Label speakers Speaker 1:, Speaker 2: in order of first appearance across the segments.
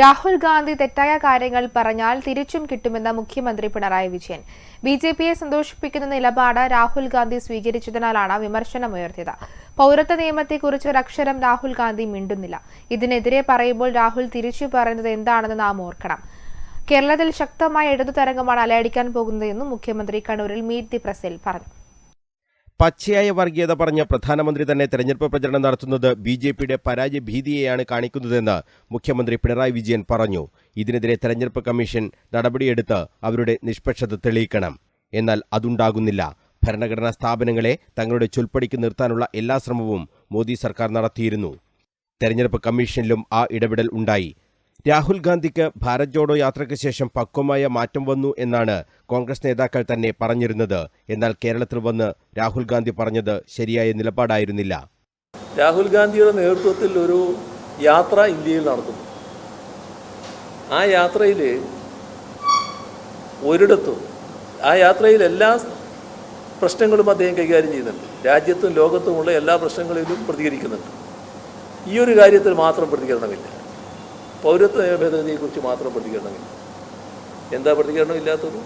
Speaker 1: രാഹുൽ ഗാന്ധി തെറ്റായ കാര്യങ്ങൾ പറഞ്ഞാൽ തിരിച്ചും കിട്ടുമെന്ന് മുഖ്യമന്ത്രി പിണറായി വിജയൻ. ബി ജെ പിയെ സന്തോഷിപ്പിക്കുന്ന നിലപാട് രാഹുൽ ഗാന്ധി സ്വീകരിച്ചതിനാലാണ് വിമർശനമുയർത്തിയത്. പൗരത്വ നിയമത്തെക്കുറിച്ച് ഒരക്ഷരം രാഹുൽ ഗാന്ധി മിണ്ടുന്നില്ല. ഇതിനെതിരെ പറയുമ്പോൾ രാഹുൽ തിരിച്ചു പറയുന്നത് എന്താണെന്ന് നാം ഓർക്കണം. കേരളത്തിൽ ശക്തമായ ഇടതു തരംഗമാണ് അലയടിക്കാൻ പോകുന്നതെന്നും മുഖ്യമന്ത്രി കണ്ണൂരിൽ മീറ്റ് ദി പ്രസിൽ പറഞ്ഞു.
Speaker 2: പച്ചയായ വർഗീയത പറഞ്ഞ പ്രധാനമന്ത്രി തന്നെ തെരഞ്ഞെടുപ്പ് പ്രചരണം നടത്തുന്നത് ബി ജെ പിയുടെ പരാജയ ഭീതിയെയാണ് കാണിക്കുന്നതെന്ന് മുഖ്യമന്ത്രി പിണറായി വിജയൻ പറഞ്ഞു. ഇതിനെതിരെ തെരഞ്ഞെടുപ്പ് കമ്മീഷൻ നടപടിയെടുത്ത് അവരുടെ നിഷ്പക്ഷത തെളിയിക്കണം. എന്നാൽ അതുണ്ടാകുന്നില്ല. ഭരണഘടനാ സ്ഥാപനങ്ങളെ തങ്ങളുടെ ചൊൽപ്പടിക്ക് നിർത്താനുള്ള എല്ലാ ശ്രമവും മോദി സർക്കാർ നടത്തിയിരുന്നു. തെരഞ്ഞെടുപ്പ് കമ്മീഷനിലും ആ ഇടപെടൽ ഉണ്ടായി. രാഹുൽ ഗാന്ധിക്ക് ഭാരത് ജോഡോ യാത്രയ്ക്ക് ശേഷം പക്വമായ മാറ്റം വന്നു എന്നാണ് കോൺഗ്രസ് നേതാക്കൾ തന്നെ പറഞ്ഞിരുന്നത്. എന്നാൽ കേരളത്തിൽ വന്ന് രാഹുൽ ഗാന്ധി പറഞ്ഞത് ശരിയായ നിലപാടായിരുന്നില്ല.
Speaker 3: രാഹുൽ ഗാന്ധിയുടെ നേതൃത്വത്തിൽ ഒരു യാത്ര ഇന്ത്യയിൽ നടത്തുന്നു. ആ യാത്രയിൽ ഒരിടത്തും ആ യാത്രയിൽ എല്ലാ പ്രശ്നങ്ങളും അദ്ദേഹം കൈകാര്യം ചെയ്യുന്നുണ്ട്. രാജ്യത്തും ലോകത്തുമുള്ള എല്ലാ പ്രശ്നങ്ങളിലും പ്രതികരിക്കുന്നുണ്ട്. ഈ ഒരു കാര്യത്തിൽ മാത്രം പ്രതികരണമില്ല. പൗരത്വ നിയമ ഭേദഗതിയെക്കുറിച്ച് മാത്രം പ്രതികരണമെങ്കിൽ എന്താ പ്രതികരണമില്ലാത്തത്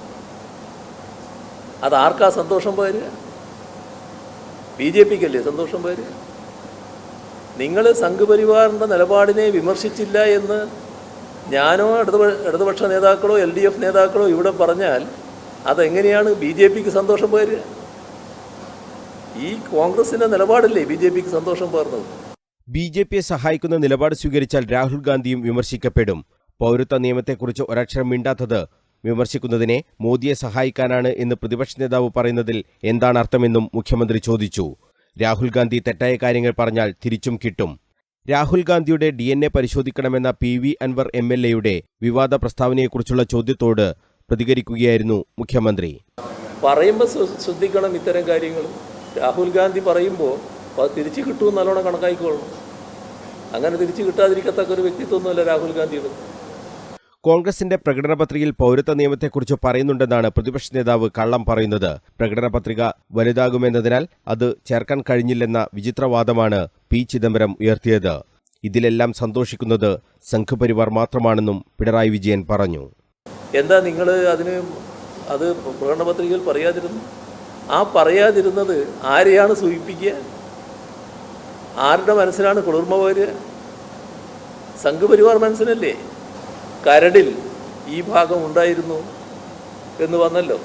Speaker 3: അത് ആർക്കാ സന്തോഷം പകരുക? ബി ജെ പിക്കല്ലേ സന്തോഷം പകരുക? നിങ്ങൾ സംഘപരിവാറിന്റെ നിലപാടിനെ വിമർശിച്ചില്ല എന്ന് ഞാനോ ഇടതു ഇടതുപക്ഷ നേതാക്കളോ എൽ ഡി എഫ് നേതാക്കളോ ഇവിടെ പറഞ്ഞാൽ അതെങ്ങനെയാണ് ബി ജെ പിക്ക് സന്തോഷം പകരുക? ഈ കോൺഗ്രസിന്റെ നിലപാടല്ലേ ബി ജെ പിക്ക് സന്തോഷം പകർന്നത്?
Speaker 2: ബി ജെ പിയെ സഹായിക്കുന്ന നിലപാട് സ്വീകരിച്ചാൽ രാഹുൽ ഗാന്ധിയും വിമർശിക്കപ്പെടും. പൗരത്വ നിയമത്തെക്കുറിച്ച് ഒരക്ഷരം മിണ്ടാത്തത് വിമർശിക്കുന്നതിനെ മോദിയെ സഹായിക്കാനാണ് എന്ന് പ്രതിപക്ഷ നേതാവ് പറയുന്നതിൽ എന്താണ് അർത്ഥമെന്നും മുഖ്യമന്ത്രി ചോദിച്ചു. രാഹുൽ ഗാന്ധി തെറ്റായ കാര്യങ്ങൾ പറഞ്ഞാൽ തിരിച്ചും കിട്ടും. രാഹുൽ ഗാന്ധിയുടെ ഡി എൻ എ പരിശോധിക്കണമെന്ന പി വി അൻവർ എം എൽ എയുടെ വിവാദ പ്രസ്താവനയെക്കുറിച്ചുള്ള ചോദ്യത്തോട് പ്രതികരിക്കുകയായിരുന്നു മുഖ്യമന്ത്രി.
Speaker 3: പറയുമ്പോൾ ശ്ര- ശ്രദ്ധിക്കണം ഇത്തരം കാര്യങ്ങൾ. രാഹുൽ ഗാന്ധി പറയുമ്പോൾ അത് തിരിച്ചു കിട്ടുമെന്ന് നല്ലോണം കണക്കാക്കിക്കൊള്ളണം. അങ്ങനെ തിരിച്ചു കിട്ടാതിരിക്കത്തക്ക ഒരു വ്യക്തിത്വമൊന്നുമല്ല രാഹുൽ ഗാന്ധിയുടെ.
Speaker 2: കോൺഗ്രസിന്റെ പ്രകടന പത്രികയിൽ പൗരത്വ നിയമത്തെക്കുറിച്ച് പറയുന്നുണ്ടെന്നാണ് പ്രതിപക്ഷ നേതാവ് കള്ളം പറയുന്നത്. പ്രകടന പത്രിക വലുതാകുമെന്നതിനാൽ അത് ചേർക്കാൻ കഴിഞ്ഞില്ലെന്ന വിചിത്രവാദമാണ് പി ചിദംബരം ഉയർത്തിയത്. ഇതിലെല്ലാം സന്തോഷിക്കുന്നത് സംഘപരിവാർ മാത്രമാണെന്നും പിണറായി വിജയൻ പറഞ്ഞു.
Speaker 3: എന്താ നിങ്ങൾ അതിന് അത് പ്രകടന പത്രികയിൽ പറയാതിരുന്നു ആ പറയാതിരുന്നത് ആരെയാണ് സൂചിപ്പിക്കുക? ആരുടെ മനസ്സിലാണ് കുളിർമ പോര് സംഘപരിവാർ മനസ്സിനല്ലേ? കരടിൽ ഈ ഭാഗം ഉണ്ടായിരുന്നു എന്ന് വന്നല്ലോ.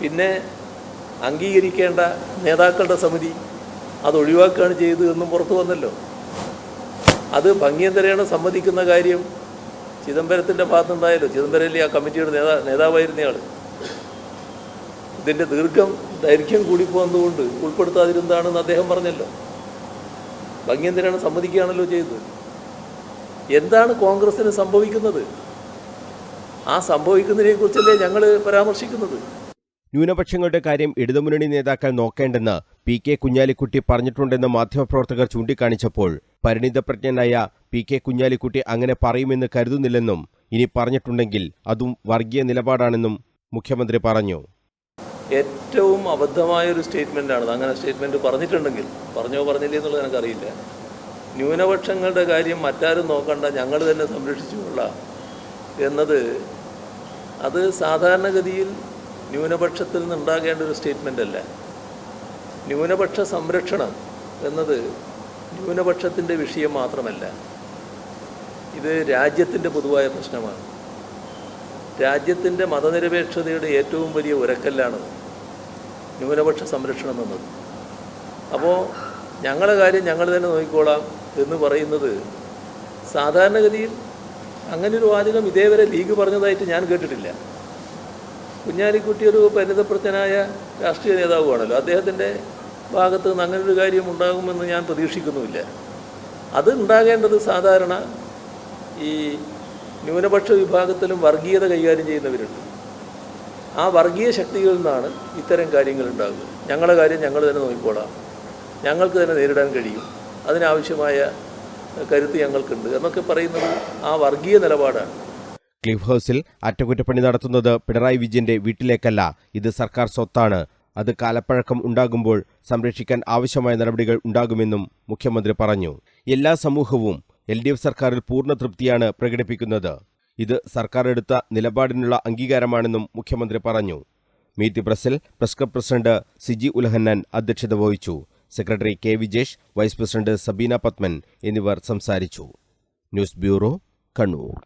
Speaker 3: പിന്നെ അംഗീകരിക്കേണ്ട നേതാക്കളുടെ സമിതി അത് ഒഴിവാക്കുകയാണ് ചെയ്തത് എന്നും പുറത്തു വന്നല്ലോ. അത് ഭംഗിയന്തരയാണ് സമ്മതിക്കുന്ന കാര്യം ചിദംബരത്തിന്റെ ഭാഗത്തുണ്ടായല്ലോ ചിദംബരല്ലേ ആ കമ്മിറ്റിയുടെ നേതാ നേതാവായിരുന്നയാൾ ഇതിന്റെ ദീർഘം ദൈർഘ്യം കൂടിപ്പോകുന്നതുകൊണ്ട് ഉൾപ്പെടുത്താതിരുന്നതാണെന്ന് അദ്ദേഹം പറഞ്ഞല്ലോ. ഭംഗ്യന്തിനാണ് സമ്മതിക്കുകയാണല്ലോ ചെയ്തത്? എന്താണ് കോൺഗ്രസ്സിന് സംഭവിക്കുന്നത്? ആ സംഭവിക്കുന്നതിനെക്കുറിച്ചല്ലേ ഞങ്ങൾ പരാമർശിക്കുന്നത്.
Speaker 2: ന്യൂനപക്ഷങ്ങളുടെ കാര്യം ഇടതുമുന്നണി നേതാക്കൾ നോക്കേണ്ടെന്ന് പി കെ കുഞ്ഞാലിക്കുട്ടി പറഞ്ഞിട്ടുണ്ടെന്ന് മാധ്യമപ്രവർത്തകർ ചൂണ്ടിക്കാണിച്ചപ്പോൾ പരിണിതപ്രജ്ഞനായ പി കെ കുഞ്ഞാലിക്കുട്ടി അങ്ങനെ പറയുമെന്ന് കരുതുന്നില്ലെന്നും ഇനി പറഞ്ഞിട്ടുണ്ടെങ്കിൽ അതും വർഗീയ നിലപാടാണെന്നും മുഖ്യമന്ത്രി പറഞ്ഞു.
Speaker 3: ഏറ്റവും അബദ്ധമായ ഒരു സ്റ്റേറ്റ്മെന്റാണ് അങ്ങനെ സ്റ്റേറ്റ്മെന്റ് പറഞ്ഞിട്ടുണ്ടെങ്കിൽ പറഞ്ഞോ പറഞ്ഞില്ലേ എന്നുള്ളത് എനിക്കറിയില്ല. ന്യൂനപക്ഷങ്ങളുടെ കാര്യം മറ്റാരും നോക്കണ്ട ഞങ്ങൾ തന്നെ സംരക്ഷിച്ചുകൊള്ളാം എന്നത് അത് സാധാരണഗതിയിൽ ന്യൂനപക്ഷത്തിൽ നിന്നുണ്ടാകേണ്ട ഒരു സ്റ്റേറ്റ്മെന്റ് അല്ല ന്യൂനപക്ഷ സംരക്ഷണം എന്നത് ന്യൂനപക്ഷത്തിന്റെ വിഷയം മാത്രമല്ല. ഇത് രാജ്യത്തിന്റെ പൊതുവായ പ്രശ്നമാണ്. രാജ്യത്തിന്റെ മതനിരപേക്ഷതയുടെ ഏറ്റവും വലിയ ഉരക്കല്ലാണ് ന്യൂനപക്ഷ സംരക്ഷണം എന്നത്. അപ്പോൾ ഞങ്ങളുടെ കാര്യം ഞങ്ങൾ തന്നെ നോക്കിക്കോളാം എന്ന് പറയുന്നത് സാധാരണഗതിയിൽ അങ്ങനെ ഒരു വാചകം ഇതേവരെ ലീഗ് പറഞ്ഞതായിട്ട് ഞാൻ കേട്ടിട്ടില്ല. കുഞ്ഞാലിക്കുട്ടി ഒരു പരിതപ്രജ്ഞനായ രാഷ്ട്രീയ നേതാവുമാണല്ലോ. അദ്ദേഹത്തിന്റെ ഭാഗത്ത് നിന്ന് അങ്ങനൊരു കാര്യം ഉണ്ടാകുമെന്ന് ഞാൻ പ്രതീക്ഷിക്കുന്നുമില്ല. അത് ഉണ്ടാകേണ്ടത് സാധാരണ ഈ ന്യൂനപക്ഷ വിഭാഗത്തിലും വർഗീയത കൈകാര്യം ചെയ്യുന്നവരുണ്ട്. ആ വർഗീയ ശക്തികളിൽ നിന്നാണ് ഇത്തരം കാര്യങ്ങൾ ഉണ്ടാകുന്നത്. ഞങ്ങളുടെ കാര്യം ഞങ്ങൾ തന്നെ നോക്കിക്കോളാം. ഞങ്ങൾക്ക് തന്നെ നേരിടാൻ കഴിയും. അതിനാവശ്യമായ കരുത്ത് ഞങ്ങൾക്കുണ്ട് എന്നൊക്കെ പറയുന്നത് ആ വർഗീയ നിലപാടാണ്.
Speaker 2: ക്ലിഫ് ഹൗസിൽ അറ്റകുറ്റപ്പണി നടത്തുന്നത് പിണറായി വിജയന്റെ വീട്ടിലേക്കല്ല. ഇത് സർക്കാർ സ്വത്താണ്. അത് കാലപ്പഴക്കം ഉണ്ടാകുമ്പോൾ സംരക്ഷിക്കാൻ ആവശ്യമായ നടപടികൾ ഉണ്ടാകുമെന്നും മുഖ്യമന്ത്രി പറഞ്ഞു. എല്ലാ സമൂഹവും എൽ ഡി എഫ് സർക്കാരിൽ പൂർണ തൃപ്തിയാണ് പ്രകടിപ്പിക്കുന്നത്. ഇത് സർക്കാർ എടുത്ത നിലപാടിനുള്ള അംഗീകാരമാണെന്നും മുഖ്യമന്ത്രി പറഞ്ഞു. Meet പ്രസിൽ press club president Siji Ulahannan അധ്യക്ഷത വഹിച്ചു. Secretary K Vijesh vice president Sabeena Padman എന്നിവർ സംസാരിച്ചു. News bureau Kannur.